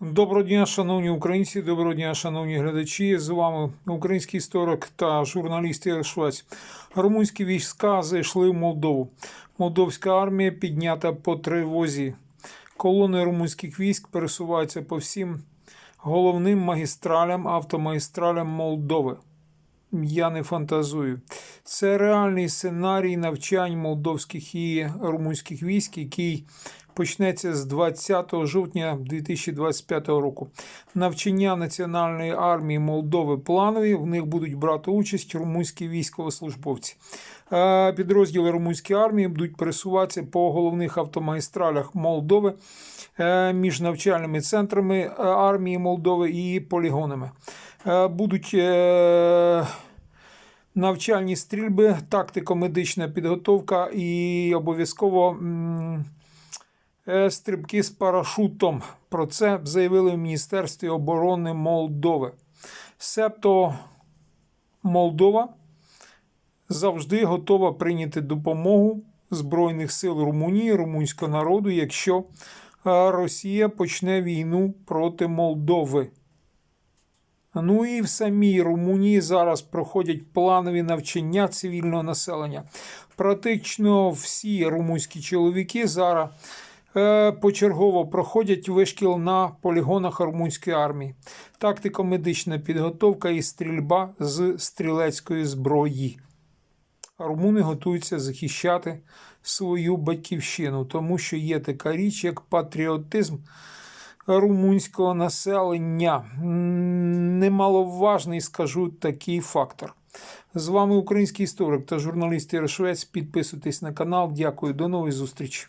Доброго дня, шановні українці, доброго дня, шановні глядачі. З вами український історик та журналіст Ігор Швець. Румунські війська зайшли в Молдову. Молдовська армія піднята по тривозі. Колони румунських військ пересуваються по всім головним магістралям, автомагістралям Молдови. Я не фантазую. Це реальний сценарій навчань молдовських і румунських військ, який почнеться з 20 жовтня 2025 року. Навчання Національної армії Молдови планові. В них будуть брати участь румунські військовослужбовці. Підрозділи румунської армії будуть пересуватися по головних автомагістралях Молдови е, між навчальними центрами е, армії Молдови і полігонами. Е, Будуть навчальні стрільби, тактико-медична підготовка і обов'язково стрибки з парашутом. Про це заявили в Міністерстві оборони Молдови. Себто Молдова завжди готова прийняти допомогу Збройних сил Румунії, румунського народу, якщо е, Росія почне війну проти Молдови. Ну і в самій Румунії зараз проходять планові навчання цивільного населення. Практично всі румунські чоловіки зараз е, почергово проходять вишкіл на полігонах румунської армії. Тактико-медична підготовка і стрільба з стрілецької зброї. Румуни готуються захищати свою батьківщину, тому що є така річ, як патріотизм румунського населення. Немаловажний, скажу, такий фактор. З вами український історик та журналіст Ігор Швець. Підписуйтесь на канал. Дякую, до нової зустрічі.